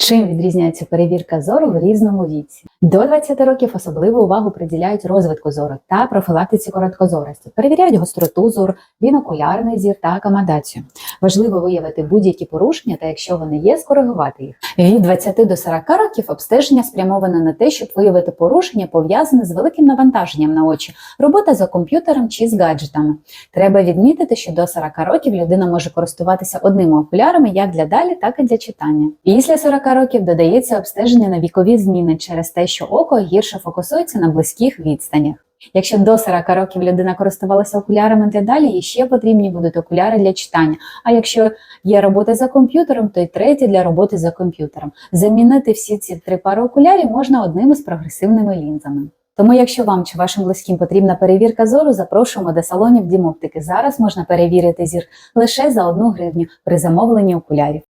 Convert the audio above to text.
Чим відрізняється перевірка зору в різному віці? До 20 років особливу увагу приділяють розвитку зору та профілактиці короткозорості. Перевіряють гостроту зору, бінокулярний зір та акомодацію. Важливо виявити будь-які порушення та якщо вони є, скоригувати їх. Від 20 до 40 років обстеження спрямоване на те, щоб виявити порушення пов'язане з великим навантаженням на очі, робота за комп'ютером чи з гаджетами. Треба відмітити, що до 40 років людина може користуватися одними окулярами як для далі, так і для читання. Після 40 років додається обстеження на вікові зміни через те, що око гірше фокусується на близьких відстанях. Якщо до 40 років людина користувалася окулярами для далі, їй ще потрібні будуть окуляри для читання. А якщо є робота за комп'ютером, то й треті для роботи за комп'ютером. Замінити всі ці три пари окулярів можна одними з прогресивними лінзами. Тому, якщо вам чи вашим близьким потрібна перевірка зору, запрошуємо до салонів Дімоптики. Зараз можна перевірити зір лише за одну гривню при замовленні окулярів.